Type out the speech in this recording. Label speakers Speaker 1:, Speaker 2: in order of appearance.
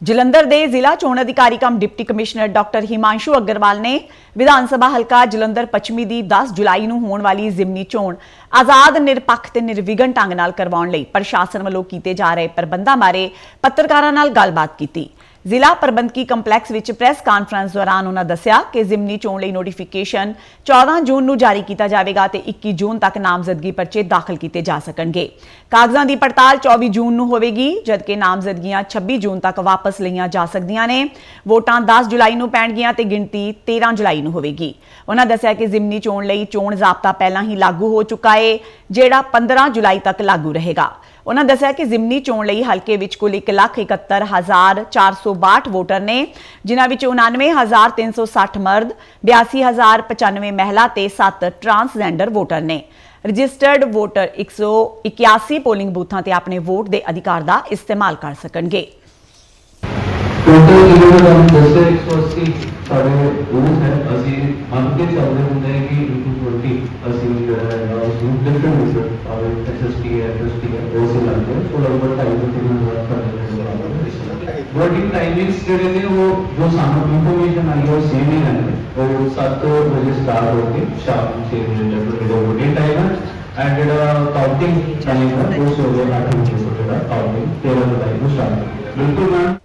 Speaker 1: ਜਲੰਧਰ ਦੇ ਜ਼ਿਲ੍ਹਾ ਚੋਣ ਅਧਿਕਾਰੀ cum deputy commissioner doctor Himanshu Agarwal ਨੇ ਵਿਧਾਨ ਸਭਾ ਹਲਕਾ ਜਲੰਧਰ ਪੱਛਮੀ ਦੀ 10 ਜੁਲਾਈ ਨੂੰ ਹੋਣ ਵਾਲੀ ਜ਼ਿਮਨੀ ਚੋਣ ਆਜ਼ਾਦ, ਨਿਰਪੱਖ ਤੇ ਨਿਰਵਿਘਨ ਢੰਗ ਨਾਲ ਕਰਵਾਉਣ ਲਈ ਪ੍ਰਸ਼ਾਸਨ ਵੱਲੋਂ ਕੀਤੇ ਜਾ ਰਹੇ ਪ੍ਰਬੰਧਾਂ ਬਾਰੇ ਪੱਤਰਕਾਰਾਂ ਨਾਲ ਗੱਲਬਾਤ ਕੀਤੀ। ਜ਼ਿਲ੍ਹਾ ਪ੍ਰਬੰਧਕੀ ਕੰਪਲੈਕਸ ਵਿੱਚ ਪ੍ਰੈਸ ਕਾਨਫਰੰਸ ਦੌਰਾਨ ਉਹਨਾਂ ਦੱਸਿਆ ਕਿ ਜ਼ਿਮਨੀ ਚੋਣ ਲਈ ਨੋਟੀਫਿਕੇਸ਼ਨ 14 ਜੂਨ ਨੂੰ ਜਾਰੀ ਕੀਤਾ ਜਾਵੇਗਾ ਤੇ 21 ਜੂਨ ਤੱਕ ਨਾਮਜ਼ਦਗੀ ਪਰਚੇ ਦਾਖਲ ਕੀਤੇ ਜਾ ਸਕਣਗੇ। ਕਾਗਜ਼ਾਂ ਦੀ ਪੜਤਾਲ 24 ਜੂਨ ਨੂੰ ਹੋਵੇਗੀ, ਜਦਕਿ ਨਾਮਜ਼ਦਗੀਆਂ 26 ਜੂਨ ਤੱਕ ਵਾਪਸ ਲਈਆਂ ਜਾ ਸਕਦੀਆਂ ਨੇ। ਵੋਟਾਂ 10 ਜੁਲਾਈ ਨੂੰ ਪੈਣਗੀਆਂ ਤੇ ਗਿਣਤੀ 13 ਜੁਲਾਈ ਨੂੰ ਹੋਵੇਗੀ। ਉਹਨਾਂ ਦੱਸਿਆ ਕਿ ਜ਼ਿਮਨੀ ਚੋਣ ਲਈ ਚੋਣ ਜ਼ਾਬਤਾ ਪਹਿਲਾਂ ਹੀ ਲਾਗੂ ਹੋ ਚੁੱਕਾ ਹੈ ਜਿਹੜਾ 15 ਜੁਲਾਈ ਤੱਕ ਲਾਗੂ ਰਹੇਗਾ। ਉਹਨਾਂ ਦੱਸਿਆ ਕਿ ਜ਼ਿਮਨੀ ਚੋਣ ਲਈ ਹਲਕੇ ਵਿੱਚ ਕੁੱਲ 171462 ਵੋਟਰ ਨੇ, ਜਿਨ੍ਹਾਂ ਵਿੱਚ 99360 ਮਰਦ 82095 ਮਹਿਲਾ ਤੇ 7 ਟਰਾਂਸਜੈਂਡਰ ਵੋਟਰ ਨੇ। ਰਜਿਸਟਰਡ ਵੋਟਰ 181 ਪੋਲਿੰਗ ਬੂਥਾਂ ਤੇ ਆਪਣੇ ਵੋਟ ਦੇ ਅਧਿਕਾਰ ਦਾ ਇਸਤੇਮਾਲ ਕਰ ਸਕਣਗੇ।
Speaker 2: ਟੋਟਲ ਜਿਹੜੇ ਤੁਹਾਨੂੰ ਦੱਸੇ 180 ਸਾਡੇ ਰੂਲਸ ਹੈ, ਅਸੀਂ ਮੰਨ ਕੇ ਚੱਲਦੇ ਹੁੰਦੇ ਹਾਂ ਕਿ ਇਨਟੂ 20 ਅਸੀਂ ਜਿਹੜਾ ਹੈ ਉਸ ਨੂੰ ਡਿਫਰੈਂਟ ਮਿਸਰ ਆਵੇ ఇండస్ట్రియల్ कोर्सेज आते हैं थोड़ा बहुत टाइम के लिए वर्क करने बट इन टाइमिंग्स जो थे वो जो सामने इन्फॉर्मेशन आई वो सेम ही रहने वो सात बजे स्टार्ट होके शाम छः बजे तक रोबोटिक टाइम है అండ్ ఇక్కడ కౌంటింగ్ టైం కోర్స్ ఆటోమేషన్ కూడా కౌంటింగ్ తేడా టైం స్టార్ట్ బిల్కుల్ మ్యామ్